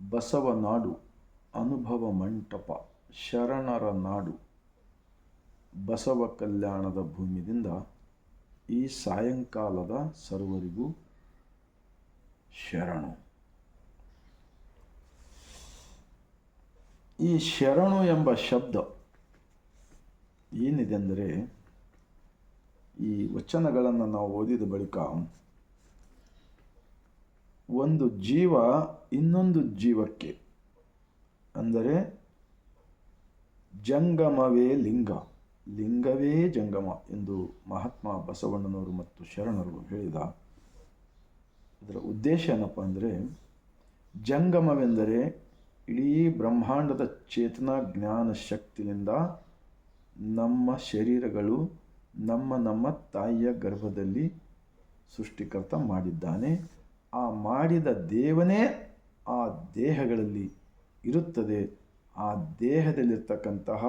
ಬಸವ ನಾಡು, ಅನುಭವ ಮಂಟಪ, ಶರಣರ ನಾಡು. ಬಸವ ಕಲ್ಯಾಣದ ಭೂಮಿಯಿಂದ ಈ ಸಾಯಂಕಾಲದ ಸರ್ವರಿಗೂ ಶರಣು. ಈ ಶರಣು ಎಂಬ ಶಬ್ದ ಏನಿದೆ ಅಂದರೆ ಈ ವಚನಗಳನ್ನು ನಾವು ಓದಿದ ಬಳಿಕ ಒಂದು ಜೀವ ಇನ್ನೊಂದು ಜೀವಕ್ಕೆ. ಅಂದರೆ ಜಂಗಮವೇ ಲಿಂಗ. ಲಿಂಗವೇ ಜಂಗಮ ಎಂದು ಮಹಾತ್ಮ ಬಸವಣ್ಣನವರು ಮತ್ತು ಶರಣರು ಹೇಳಿದ ಇದರ ಉದ್ದೇಶ ಏನಪ್ಪ ಅಂದರೆ ಜಂಗಮವೆಂದರೆ ಇಡೀ ಬ್ರಹ್ಮಾಂಡದ ಚೇತನ ಜ್ಞಾನ ಶಕ್ತಿಯಿಂದ ನಮ್ಮ ಶರೀರಗಳು ನಮ್ಮ ನಮ್ಮ ತಾಯಿಯ ಗರ್ಭದಲ್ಲಿ ಸೃಷ್ಟಿಕರ್ತ ಮಾಡಿದ್ದಾನೆ. ಆ ಮಾಡಿದ ದೇವನೇ ಆ ದೇಹಗಳಲ್ಲಿ ಇರುತ್ತದೆ. ಆ ದೇಹದಲ್ಲಿರ್ತಕ್ಕಂತಹ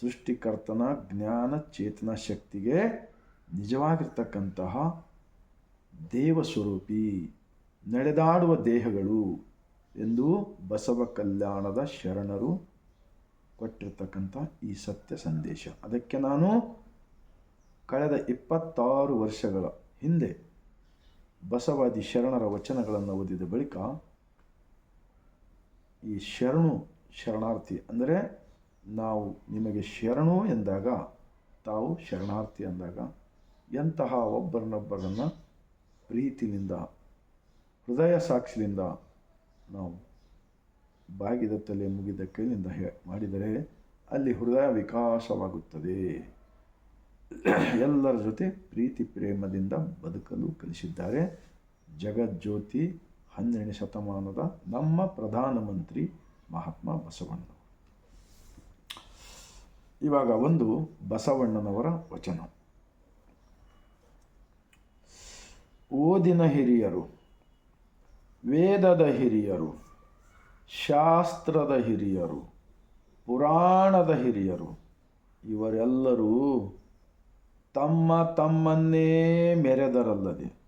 ಸೃಷ್ಟಿಕರ್ತನ ಜ್ಞಾನ ಚೇತನ ಶಕ್ತಿಗೆ ನಿಜವಾಗಿರ್ತಕ್ಕಂತಹ ದೇವಸ್ವರೂಪಿ, ನಡೆದಾಡುವ ದೇಹಗಳು ಎಂದು ಬಸವ ಕಲ್ಯಾಣದ ಶರಣರು ಕೊಟ್ಟಿರ್ತಕ್ಕಂಥ ಈ ಸತ್ಯ ಸಂದೇಶ. ಅದಕ್ಕೆ ನಾನು ಕಳೆದ ಇಪ್ಪತ್ತಾರು ವರ್ಷಗಳ ಹಿಂದೆ ಬಸವಾದಿ ಶರಣರ ವಚನಗಳನ್ನು ಓದಿದ ಬಳಿಕ ಈ ಶರಣು ಶರಣಾರ್ಥಿ ಅಂದರೆ ನಾವು ನಿಮಗೆ ಶರಣು ಎಂದಾಗ ತಾವು ಶರಣಾರ್ಥಿ ಅಂದಾಗ ಎಂತಹ ಒಬ್ಬರನ್ನೊಬ್ಬರನ್ನು ಪ್ರೀತಿನಿಂದ, ಹೃದಯ ಸಾಕ್ಷಿಯಿಂದ ನಾವು ಬಾಗಿದ ತಲೆ ಮುಗಿದ ಕೈಯಿಂದ ಹೇ ಮಾಡಿದರೆ ಅಲ್ಲಿ ಹೃದಯ ವಿಕಾಸವಾಗುತ್ತದೆ. ಎಲ್ಲರ ಜೊತೆ ಪ್ರೀತಿ, ಪ್ರೇಮದಿಂದ ಬದುಕಲು ಕಲಿಸಿದ್ದಾರೆ. ಜಗಜ್ಯೋತಿ ಹನ್ನೆರಡನೇ ಶತಮಾನದ ನಮ್ಮ ಪ್ರಧಾನಮಂತ್ರಿ ಮಹಾತ್ಮ ಬಸವಣ್ಣ. ಇವಾಗ ಒಂದು ಬಸವಣ್ಣನವರ ವಚನ. ಓದಿನ ಹಿರಿಯರು, ವೇದದ ಹಿರಿಯರು, ಶಾಸ್ತ್ರದ ಹಿರಿಯರು, ಪುರಾಣದ ಹಿರಿಯರು, ಇವರೆಲ್ಲರೂ ತಮ್ಮ ತಮ್ಮನ್ನೇ ಮೆರೆದರಲ್ಲದೆ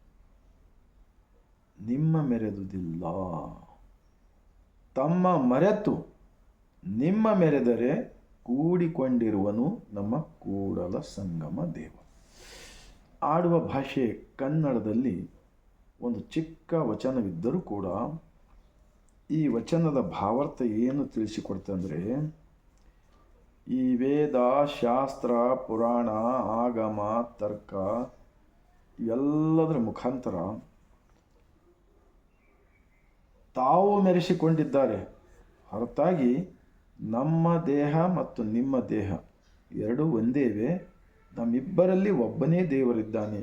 ನಿಮ್ಮ ಮೆರೆದುದಿಲ್ಲ. ತಮ್ಮ ಮರೆತು ನಿಮ್ಮ ಮೆರೆದರೆ ಕೂಡಿಕೊಂಡಿರುವನು ನಮ್ಮ ಕೂಡಲ ಸಂಗಮ ದೇವ. ಆಡುವ ಭಾಷೆ ಕನ್ನಡದಲ್ಲಿ ಒಂದು ಚಿಕ್ಕ ವಚನವಿದ್ದರೂ ಕೂಡ ಈ ವಚನದ ಭಾವಾರ್ಥ ಏನು ತಿಳಿಸಿಕೊಡ್ತಂದರೆ ಈ ವೇದ ಶಾಸ್ತ್ರ, ಪುರಾಣ, ಆಗಮ, ತರ್ಕ ಎಲ್ಲದರ ಮುಖಾಂತರ ತಾವು ಮೆರೆಸಿಕೊಂಡಿದ್ದಾರೆ. ಹೊರತಾಗಿ ನಮ್ಮ ದೇಹ ಮತ್ತು ನಿಮ್ಮ ದೇಹ ಎರಡೂ ಒಂದೇವೆ ನಮ್ಮಿಬ್ಬರಲ್ಲಿ ಒಬ್ಬನೇ ದೇವರಿದ್ದಾನೆ.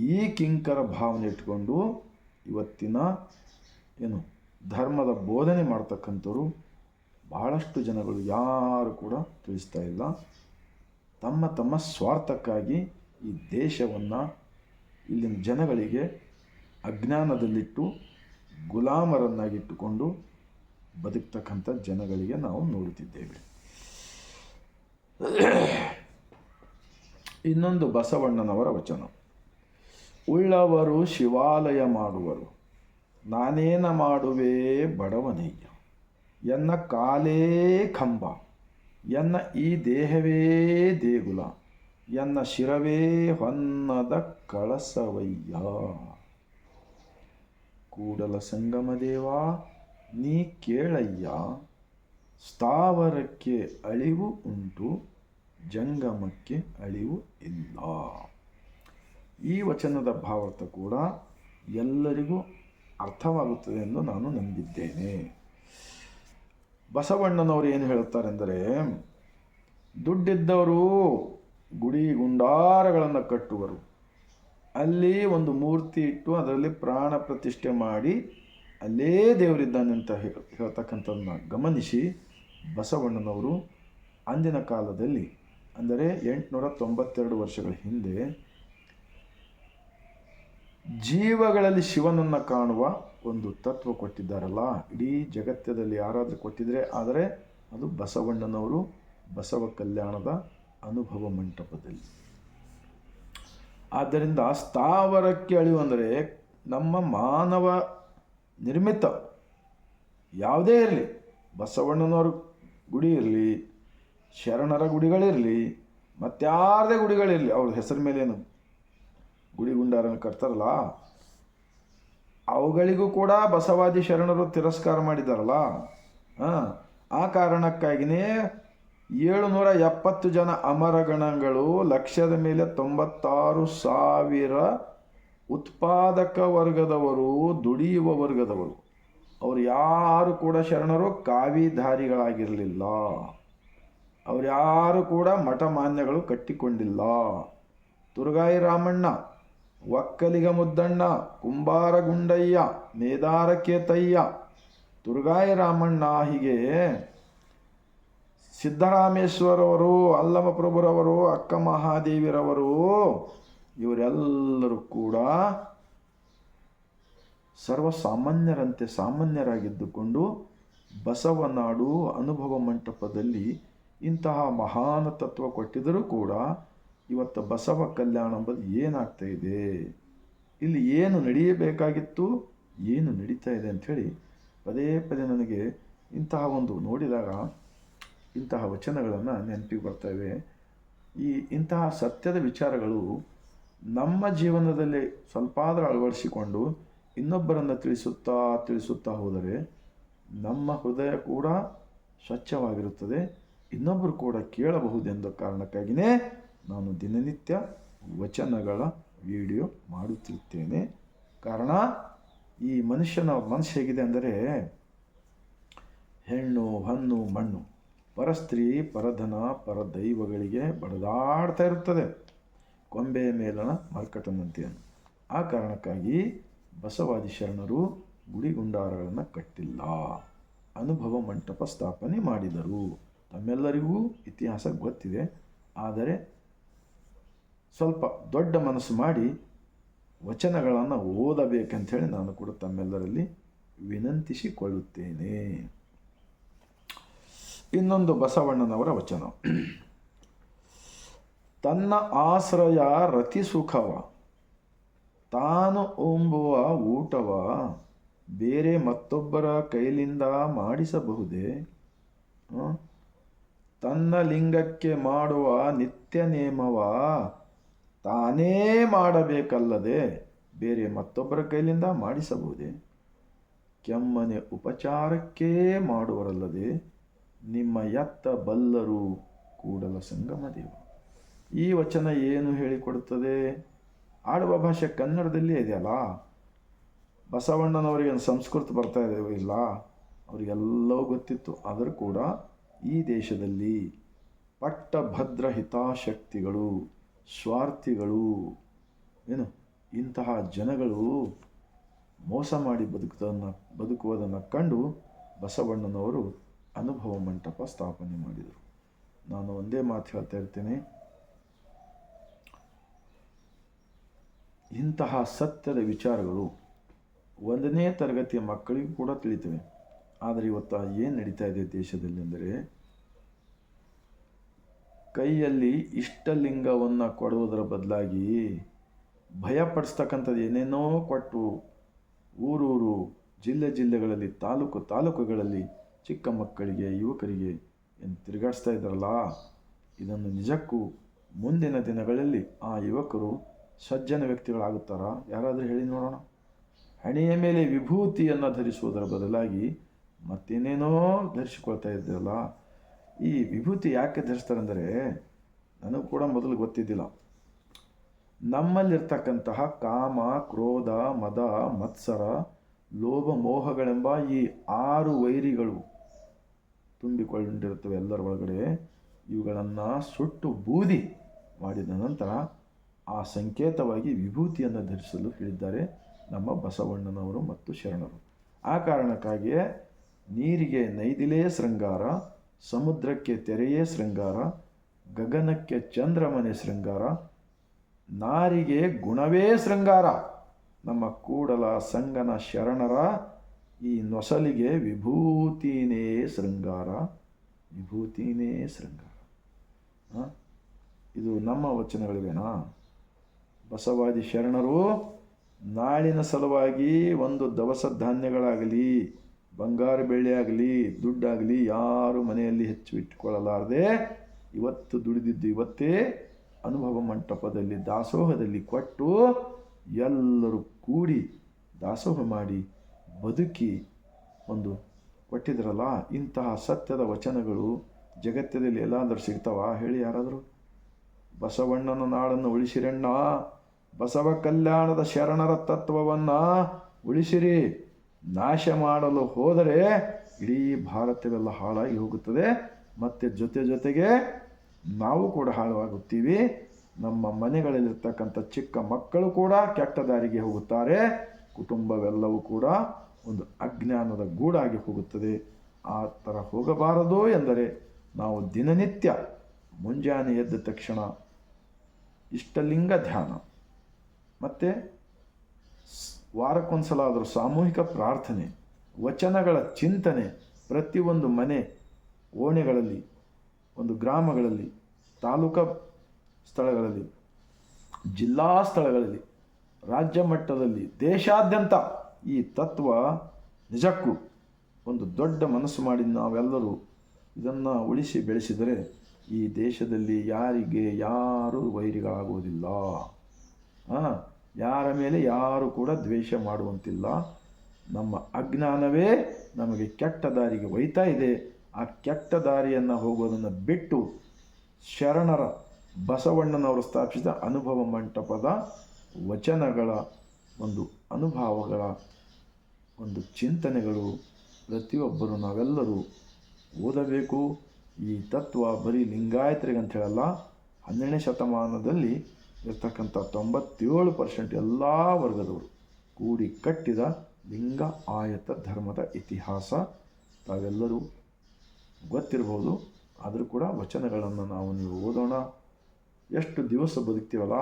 ಈ ಕಿಂಕರ ಭಾವನೆ ಇಟ್ಕೊಂಡು ಇವತ್ತಿನ ಏನು ಧರ್ಮದ ಬೋಧನೆ ಮಾಡ್ತಕ್ಕಂಥವ್ರು ಭಾಳಷ್ಟು ಜನಗಳು ಯಾರು ಕೂಡ ತಿಳಿಸ್ತಾ ಇಲ್ಲ. ತಮ್ಮ ತಮ್ಮ ಸ್ವಾರ್ಥಕ್ಕಾಗಿ ಈ ದೇಶವನ್ನು ಇಲ್ಲಿನ ಜನಗಳಿಗೆ ಅಜ್ಞಾನದಲ್ಲಿಟ್ಟು ಗುಲಾಮರನ್ನಾಗಿಟ್ಟುಕೊಂಡು ಬದುಕ್ತಕ್ಕಂಥ ಜನಗಳಿಗೆ ನಾವು ನೋಡುತ್ತಿದ್ದೇವೆ. ಇನ್ನೊಂದು ಬಸವಣ್ಣನವರ ವಚನ. ಉಳ್ಳವರು ಶಿವಾಲಯ ಮಾಡುವರು. ನಾನೇನ ಮಾಡುವೆ ಬಡವನಯ್ಯ ಎನ್ನ ಕಾಲೇ ಕಂಬ, ಎನ್ನ ಈ ದೇಹವೇ ದೇಗುಲ, ಎನ್ನ ಶಿರವೇ ಹೊನ್ನದ ಕಳಸವಯ್ಯ. ಕೂಡಲ ಸಂಗಮ ದೇವಾ, ನೀ ಕೇಳಯ್ಯ, ಸ್ಥಾವರಕ್ಕೆ ಅಳಿವು ಉಂಟು, ಜಂಗಮಕ್ಕೆ ಅಳಿವು ಇಲ್ಲ. ಈ ವಚನದ ಭಾವಾರ್ಥ ಕೂಡ ಎಲ್ಲರಿಗೂ ಅರ್ಥವಾಗುತ್ತದೆ ಎಂದು ನಾನು ನಂಬಿದ್ದೇನೆ. ಬಸವಣ್ಣನವರು ಏನು ಹೇಳುತ್ತಾರೆಂದರೆ, ದುಡ್ಡಿದ್ದವರು ಗುಡಿ ಗುಂಡಾರಗಳನ್ನು ಕಟ್ಟುವರು. ಅಲ್ಲಿ ಒಂದು ಮೂರ್ತಿ ಇಟ್ಟು ಅದರಲ್ಲಿ ಪ್ರಾಣ ಪ್ರತಿಷ್ಠೆ ಮಾಡಿ ಅಲ್ಲೇ ದೇವರಿದ್ದಾನೆ ಅಂತ ಹೇಳ್ತಕ್ಕಂಥದನ್ನ ಗಮನಿಸಿ. ಬಸವಣ್ಣನವರು ಅಂದಿನ ಕಾಲದಲ್ಲಿ, ಅಂದರೆ ಎಂಟುನೂರ ತೊಂಬತ್ತೆರಡು ವರ್ಷಗಳ ಹಿಂದೆ, ಜೀವಗಳಲ್ಲಿ ಶಿವನನ್ನು ಕಾಣುವ ಒಂದು ತತ್ವ ಕೊಟ್ಟಿದ್ದಾರಲ್ಲ? ಇಡೀ ಜಗತ್ತದಲ್ಲಿ ಯಾರಾದರೂ ಕೊಟ್ಟಿದ್ರೆ ಆದರೆ ಅದು ಬಸವಣ್ಣನವರು ಬಸವ ಕಲ್ಯಾಣದ ಅನುಭವ ಮಂಟಪದಲ್ಲಿ. ಆದ್ದರಿಂದ ಸ್ಥಾವರಕ್ಕೆ ಅಳಿವು ಅಂದರೆ ನಮ್ಮ ಮಾನವ ನಿರ್ಮಿತ ಯಾವುದೇ ಇರಲಿ, ಬಸವಣ್ಣನವ್ರ ಗುಡಿ ಇರಲಿ, ಶರಣರ ಗುಡಿಗಳಿರಲಿ ಮತ್ತಾರದೇ ಗುಡಿಗಳಿರಲಿ, ಅವ್ರ ಹೆಸರು ಮೇಲೇನು ಗುಡಿ ಗುಂಡಾರನ್ನು ಕಟ್ತಾರಲ್ಲ? ಅವುಗಳಿಗೂ ಕೂಡ ಬಸವಾದಿ ಶರಣರು ತಿರಸ್ಕಾರ ಮಾಡಿದಾರಲ್ಲ? ಆ ಕಾರಣಕ್ಕಾಗಿಯೇ ಏಳುನೂರ ಎಪ್ಪತ್ತು ಜನ ಅಮರಗಣಗಳು ಲಕ್ಷದ ಮೇಲೆ ತೊಂಬತ್ತಾರು ಸಾವಿರ ಉತ್ಪಾದಕ ವರ್ಗದವರು, ದುಡಿಯುವ ವರ್ಗದವರು. ಅವರು ಯಾರು ಕೂಡ ಶರಣರು ಕಾವಿಧಾರಿಗಳಾಗಿರಲಿಲ್ಲ. ಅವರು ಯಾರು ಕೂಡ ಮಠ ಮಾನ್ಯಗಳು ಕಟ್ಟಿಕೊಂಡಿಲ್ಲ. ತುರುಗಾಯಿ ರಾಮಣ್ಣ ಒಕ್ಕಲಿಗ ಮುದ್ದಣ್ಣ, ಕುಂಬಾರ ಗುಂಡಯ್ಯ ಮೇದಾರಕ್ಕೆ ತಯ್ಯ ದುರ್ಗಾಯ ರಾಮಣ್ಣ ಹೀಗೆ ಸಿದ್ದರಾಮೇಶ್ವರವರು ಅಲ್ಲಮ ಪ್ರಭುರವರು ಅಕ್ಕ ಮಹಾದೇವಿರವರು, ಇವರೆಲ್ಲರೂ ಕೂಡ ಸರ್ವಸಾಮಾನ್ಯರಂತೆ ಸಾಮಾನ್ಯರಾಗಿದ್ದುಕೊಂಡು ಬಸವನಾಡು ಅನುಭವ ಮಂಟಪದಲ್ಲಿ ಇಂತಹ ಮಹಾನ್ ತತ್ವ ಕೊಟ್ಟಿದ್ದರೂ ಕೂಡ ಇವತ್ತು ಬಸವ ಕಲ್ಯಾಣ ಎಂಬುದು ಏನಾಗ್ತಾ ಇದೆ? ಇಲ್ಲಿ ಏನು ನಡೆಯಬೇಕಾಗಿತ್ತು? ಏನು ನಡೀತಾ ಇದೆ ಅಂಥೇಳಿ ಪದೇ ಪದೇ ನನಗೆ ಇಂತಹ ಒಂದು ನೋಡಿದಾಗ ಇಂತಹ ವಚನಗಳನ್ನು ನೆನಪಿಗೆ ಬರ್ತವೆ ಈ ಇಂತಹ ಸತ್ಯದ ವಿಚಾರಗಳು ನಮ್ಮ ಜೀವನದಲ್ಲಿ ಸ್ವಲ್ಪಾದರೂ ಅಳವಡಿಸಿಕೊಂಡು ಇನ್ನೊಬ್ಬರನ್ನು ತಿಳಿಸುತ್ತಾ ತಿಳಿಸುತ್ತಾ ಹೋದರೆ ನಮ್ಮ ಹೃದಯ ಕೂಡ ಸ್ವಚ್ಛವಾಗಿರುತ್ತದೆ. ಇನ್ನೊಬ್ಬರು ಕೂಡ ಕೇಳಬಹುದೆಂದು ಕಾರಣಕ್ಕಾಗಿಯೇ ನಾನು ದಿನನಿತ್ಯ ವಚನಗಳ ವಿಡಿಯೋ ಮಾಡುತ್ತಿರುತ್ತೇನೆ. ಕಾರಣ, ಈ ಮನುಷ್ಯನ ಮನಸ್ಸು ಹೇಗಿದೆ ಅಂದರೆ, ಹೆಣ್ಣು, ಹಣ್ಣು, ಮಣ್ಣು ಪರಸ್ತ್ರೀ ಪರಧನ ಪರದೈವಗಳಿಗೆ ಬಡದಾಡ್ತಾ ಇರುತ್ತದೆ. ಕೊಂಬೆ ಮೇಲನ ಮರ್ಕಟನಂತೆ ಆ ಕಾರಣಕ್ಕಾಗಿ ಬಸವಾದಿ ಶರಣರು ಗುಡಿಗುಂಡಾರಗಳನ್ನು ಕಟ್ಟಿಲ್ಲ. ಅನುಭವ ಮಂಟಪ ಸ್ಥಾಪನೆ ಮಾಡಿದರು. ತಮ್ಮೆಲ್ಲರಿಗೂ ಇತಿಹಾಸ ಗೊತ್ತಿದೆ. ಆದರೆ ಸ್ವಲ್ಪ ದೊಡ್ಡ ಮನಸ್ಸು ಮಾಡಿ ವಚನಗಳನ್ನು ಓದಬೇಕಂಥೇಳಿ ನಾನು ಕೂಡ ತಮ್ಮೆಲ್ಲರಲ್ಲಿ ವಿನಂತಿಸಿಕೊಳ್ಳುತ್ತೇನೆ. ಇನ್ನೊಂದು ಬಸವಣ್ಣನವರ ವಚನ. ತನ್ನ ಆಶ್ರಯ ರತಿ ಸುಖವ ತಾನು ಉಂಬುವ ಊಟವ, ಬೇರೆ ಮತ್ತೊಬ್ಬರ ಕೈಲಿಂದ ಮಾಡಿಸಬಹುದೇ? ತನ್ನ ಲಿಂಗಕ್ಕೆ ಮಾಡುವ ನಿತ್ಯ ನೇಮವ ತಾನೇ ಮಾಡಬೇಕಲ್ಲದೆ ಬೇರೆ ಮತ್ತೊಬ್ಬರ ಕೈಲಿಂದ ಮಾಡಿಸಬಹುದೇ? ಕೆಮ್ಮನೆ ಉಪಚಾರಕ್ಕೇ ಮಾಡುವರಲ್ಲದೆ ನಿಮ್ಮ ಎತ್ತ ಬಲ್ಲರು ಕೂಡಲ ಸಂಗಮ ದೇವ. ಈ ವಚನ ಏನು ಹೇಳಿಕೊಡುತ್ತದೆ? ಆಡುವ ಭಾಷೆ ಕನ್ನಡದಲ್ಲಿ ಇದೆಯಲ್ಲ ಬಸವಣ್ಣನವರಿಗೆ ಸಂಸ್ಕೃತ ಬರ್ತಾ ಇಲ್ಲ ಅವರಿಗೆಲ್ಲವೂ ಗೊತ್ತಿತ್ತು. ಆದರೂ ಕೂಡ ಈ ದೇಶದಲ್ಲಿ ಪಟ್ಟಭದ್ರ ಹಿತಾಸಕ್ತಿಗಳು ಸ್ವಾರ್ಥಿಗಳು. ಏನು? ಇಂತಹ ಜನಗಳು ಮೋಸ ಮಾಡಿ ಬದುಕುವುದನ್ನು ಬದುಕುವುದನ್ನು ಕಂಡು ಬಸವಣ್ಣನವರು ಅನುಭವ ಮಂಟಪ ಸ್ಥಾಪನೆ ಮಾಡಿದರು. ನಾನು ಒಂದೇ ಮಾತು ಹೇಳ್ತಾ ಇರ್ತೇನೆ. ಇಂತಹ ಸತ್ಯದ ವಿಚಾರಗಳು ಒಂದನೇ ತರಗತಿಯ ಮಕ್ಕಳಿಗೂ ಕೂಡ ತಿಳಿತವೆ. ಆದರೆ ಇವತ್ತು ಏನು ನಡೀತಾ ಇದೆ ದೇಶದಲ್ಲಿ ಅಂದರೆ ಕೈಯಲ್ಲಿ ಇಷ್ಟಲಿಂಗವನ್ನು ಕೊಡುವುದರ ಬದಲಾಗಿ ಭಯಪಡಿಸ್ತಕ್ಕಂಥದ್ದು ಏನೇನೋ ಕೊಟ್ಟು ಊರೂರು ಜಿಲ್ಲೆ ಜಿಲ್ಲೆಗಳಲ್ಲಿ ತಾಲೂಕು ತಾಲೂಕುಗಳಲ್ಲಿ ಚಿಕ್ಕ ಮಕ್ಕಳಿಗೆ, ಯುವಕರಿಗೆ ಏನು ತಿರುಗಾಡಿಸ್ತಾ ಇದ್ದಾರಲ್ಲ? ಇದನ್ನು ನಿಜಕ್ಕೂ ಮುಂದಿನ ದಿನಗಳಲ್ಲಿ ಆ ಯುವಕರು ಸಜ್ಜನ ವ್ಯಕ್ತಿಗಳಾಗುತ್ತಾರಾ? ಯಾರಾದರೂ ಹೇಳಿ ನೋಡೋಣ. ಹಣೆಯ ಮೇಲೆ ವಿಭೂತಿಯನ್ನು ಧರಿಸುವುದರ ಬದಲಾಗಿ ಮತ್ತೇನೇನೋ ಧರಿಸಿಕೊಳ್ತಾ ಇದ್ದಲ್ಲ ಈ ವಿಭೂತಿ ಯಾಕೆ ಧರಿಸ್ತಾರೆ ಅಂದರೆ ನನಗೂ ಕೂಡ ಮೊದಲು ಗೊತ್ತಿದ್ದಿಲ್ಲ. ನಮ್ಮಲ್ಲಿರ್ತಕ್ಕಂತಹ ಕಾಮ, ಕ್ರೋಧ, ಮದ, ಮತ್ಸರ, ಲೋಭ, ಮೋಹಗಳೆಂಬ ಈ ಆರು ವೈರಿಗಳು ತುಂಬಿಕೊಂಡಿರುತ್ತವೆ ಎಲ್ಲರ ಒಳಗಡೆ. ಇವುಗಳನ್ನು ಸುಟ್ಟು ಬೂದಿ ಮಾಡಿದ ನಂತರ ಆ ಸಂಕೇತವಾಗಿ ವಿಭೂತಿಯನ್ನು ಧರಿಸಲು ಹೇಳಿದ್ದಾರೆ ನಮ್ಮ ಬಸವಣ್ಣನವರು ಮತ್ತು ಶರಣರು. ಆ ಕಾರಣಕ್ಕಾಗಿಯೇ ನೀರಿಗೆ ನೈದಿಲೇ ಶೃಂಗಾರ ಸಮುದ್ರಕ್ಕೆ ತೆರೆಯೇ ಶೃಂಗಾರ, ಗಗನಕ್ಕೆ ಚಂದ್ರಮನೆ ಶೃಂಗಾರ, ನಾರಿಗೆ ಗುಣವೇ ಶೃಂಗಾರ. ನಮ್ಮ ಕೂಡಲ ಸಂಗನ ಶರಣರ, ಈ ನೊಸಲಿಗೆ ವಿಭೂತಿನೇ ಶೃಂಗಾರ ವಿಭೂತಿನೇ ಶೃಂಗಾರ? ಇದು ನಮ್ಮ ವಚನಗಳಿವೆನಾ? ಬಸವಾದಿ ಶರಣರು, ನಾಳಿನ ಸಲುವಾಗಿ ಒಂದು ದವಸ ಧಾನ್ಯಗಳಾಗಲಿ ಬಂಗಾರ ಬೆಳ್ಳಿ ಆಗಲಿ ದುಡ್ಡಾಗಲಿ ಯಾರು ಮನೆಯಲ್ಲಿ ಹೆಚ್ಚು ಇಟ್ಟುಕೊಳ್ಳಲಾರದೆ ಇವತ್ತು ದುಡಿದಿದ್ದು ಇವತ್ತೇ ಅನುಭವ ಮಂಟಪದಲ್ಲಿ, ದಾಸೋಹದಲ್ಲಿ ಕೊಟ್ಟು ಎಲ್ಲರೂ ಕೂಡಿ ದಾಸೋಹ ಮಾಡಿ ಬದುಕಿ ಒಂದು ಕೊಟ್ಟಿದ್ರಲ್ಲ, ಇಂತಹ ಸತ್ಯದ ವಚನಗಳು ಜಗತ್ತದಲ್ಲಿ ಎಲ್ಲಾದರೂ ಸಿಗ್ತಾವ? ಹೇಳಿ ಯಾರಾದರೂ. ಬಸವಣ್ಣನ ನಾಡನ್ನು ಉಳಿಸಿರಣ್ಣ, ಬಸವ ಕಲ್ಯಾಣದ ಶರಣರ ತತ್ವವನ್ನು ಉಳಿಸಿರಿ. ನಾಶ ಮಾಡಲು ಹೋದರೆ ಇಡೀ ಭಾರತವೆಲ್ಲ ಹಾಳಾಗಿ ಹೋಗುತ್ತದೆ. ಮತ್ತು ಜೊತೆ ಜೊತೆಗೆ ನಾವು ಕೂಡ ಹಾಳಾಗುತ್ತೀವಿ. ನಮ್ಮ ಮನೆಗಳಲ್ಲಿರ್ತಕ್ಕಂಥ ಚಿಕ್ಕ ಮಕ್ಕಳು ಕೂಡ ಕೆಟ್ಟ ದಾರಿಗೆ ಹೋಗುತ್ತಾರೆ. ಕುಟುಂಬವೆಲ್ಲವೂ ಕೂಡ ಒಂದು ಅಜ್ಞಾನದ ಗೂಡಾಗಿ ಹೋಗುತ್ತದೆ. ಆ ಥರ ಹೋಗಬಾರದು ಎಂದರೆ ನಾವು ದಿನನಿತ್ಯ ಮುಂಜಾನೆ ಎದ್ದ ತಕ್ಷಣ ಇಷ್ಟಲಿಂಗ ಧ್ಯಾನ. ಮತ್ತು ವಾರಕ್ಕೊಂದ್ಸಲ ಆದರೂ ಸಾಮೂಹಿಕ ಪ್ರಾರ್ಥನೆ, ವಚನಗಳ ಚಿಂತನೆ, ಪ್ರತಿಯೊಂದು ಮನೆ ಓಣೆಗಳಲ್ಲಿ, ಒಂದು ಗ್ರಾಮಗಳಲ್ಲಿ, ತಾಲೂಕಾ ಸ್ಥಳಗಳಲ್ಲಿ, ಜಿಲ್ಲಾ ಸ್ಥಳಗಳಲ್ಲಿ, ರಾಜ್ಯ ಮಟ್ಟದಲ್ಲಿ, ದೇಶಾದ್ಯಂತ ಈ ತತ್ವ ನಿಜಕ್ಕೂ ಒಂದು ದೊಡ್ಡ ಮನಸ್ಸು ಮಾಡಿ ನಾವೆಲ್ಲರೂ ಇದನ್ನು ಉಳಿಸಿ ಬೆಳೆಸಿದರೆ ಈ ದೇಶದಲ್ಲಿ ಯಾರಿಗೆ ಯಾರೂ ವೈರಿಗಳಾಗುವುದಿಲ್ಲ. ಹಾಂ ಯಾರ ಮೇಲೆ ಯಾರು ಕೂಡ ದ್ವೇಷ ಮಾಡುವಂತಿಲ್ಲ. ನಮ್ಮ ಅಜ್ಞಾನವೇ ನಮಗೆ ಕೆಟ್ಟ ದಾರಿಗೆ ಒಯ್ತಾ ಇದೆ. ಆ ಕೆಟ್ಟ ದಾರಿಯನ್ನು ಹೋಗೋದನ್ನು ಬಿಟ್ಟು ಶರಣರ ಬಸವಣ್ಣನವರು ಸ್ಥಾಪಿಸಿದ ಅನುಭವ ಮಂಟಪದ ವಚನಗಳ ಒಂದು ಅನುಭವಗಳ ಒಂದು ಚಿಂತನೆಗಳು ಪ್ರತಿಯೊಬ್ಬರು ನಾವೆಲ್ಲರೂ ಓದಬೇಕು. ಈ ತತ್ವ ಬರೀ ಅಂತ ಹೇಳಲ್ಲ, ಹನ್ನೆರಡನೇ ಶತಮಾನದಲ್ಲಿ ಇರ್ತಕ್ಕಂಥ ತೊಂಬತ್ತೇಳು ಪರ್ಸೆಂಟ್ ಎಲ್ಲ ವರ್ಗದವರು ಕೂಡಿ ಕಟ್ಟಿದ ಲಿಂಗ ಆಯತ ಧರ್ಮದ ಇತಿಹಾಸ ತಾವೆಲ್ಲರೂ ಗೊತ್ತಿರ್ಬೋದು. ಆದರೂ ಕೂಡ ವಚನಗಳನ್ನು ನಾವು ನೀವು ಓದೋಣ. ಎಷ್ಟು ದಿವಸ ಬದುಕ್ತೀವಲ್ಲ?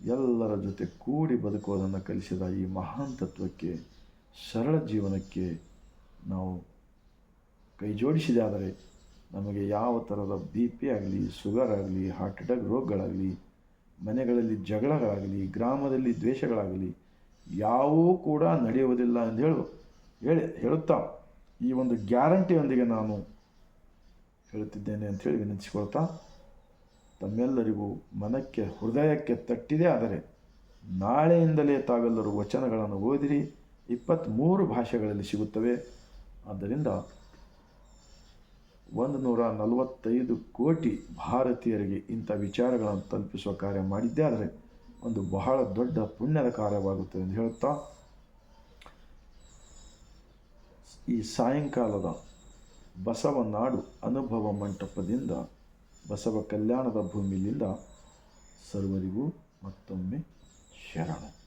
ಎಲ್ಲರ ಜೊತೆ ಕೂಡಿ ಬದುಕೋದನ್ನು ಕಲಿಸಿದ ಈ ಮಹಾನ್ ತತ್ವಕ್ಕೆ ಸರಳ ಜೀವನಕ್ಕೆ ನಾವು ಕೈ ನಮಗೆ ಯಾವ ಥರದ ಬಿ ಪಿ ಆಗಲಿ, ಶುಗರ್ ಆಗಲಿ, ಹಾರ್ಟ್ ಅಟ್ಯಾಕ್ ರೋಗಗಳಾಗಲಿ ಮನೆಗಳಲ್ಲಿ ಜಗಳಗಳಾಗಲಿ, ಗ್ರಾಮದಲ್ಲಿ ದ್ವೇಷಗಳಾಗಲಿ ಯಾವೂ ಕೂಡ ನಡೆಯುವುದಿಲ್ಲ ಎಂದು ಹೇಳು, ಹೇಳಿ, ಹೇಳುತ್ತಾ. ಈ ಒಂದು ಗ್ಯಾರಂಟಿಯೊಂದಿಗೆ ನಾನು ಹೇಳುತ್ತಿದ್ದೇನೆ ಅಂಥೇಳಿ ವಿನಂತಿಸಿಕೊಳ್ತಾ, ತಮ್ಮೆಲ್ಲರಿಗೂ ಮನಕ್ಕೆ, ಹೃದಯಕ್ಕೆ ತಟ್ಟಿದೆ ಆದರೆ ನಾಳೆಯಿಂದಲೇ ತಾವೆಲ್ಲರೂ ವಚನಗಳನ್ನು ಓದಿರಿ. ಇಪ್ಪತ್ತ್ಮೂರು ಭಾಷೆಗಳಲ್ಲಿ ಸಿಗುತ್ತವೆ. ಆದ್ದರಿಂದ ಒಂದು ನೂರ ನಲವತ್ತೈದು ಕೋಟಿ ಭಾರತೀಯರಿಗೆ ಇಂಥ ವಿಚಾರಗಳನ್ನು ತಲುಪಿಸುವ ಕಾರ್ಯ ಮಾಡಿದ್ದೇ. ಆದರೆ ಒಂದು ಬಹಳ ದೊಡ್ಡ ಪುಣ್ಯದ ಕಾರ್ಯವಾಗುತ್ತದೆ ಎಂದು ಹೇಳುತ್ತಾ, ಈ ಸಾಯಂಕಾಲದ ಬಸವ ನಾಡು ಅನುಭವ ಮಂಟಪದಿಂದ, ಬಸವ ಕಲ್ಯಾಣದ ಭೂಮಿಯಿಂದ ಸರ್ವರಿಗೂ ಮತ್ತೊಮ್ಮೆ ಶರಣು.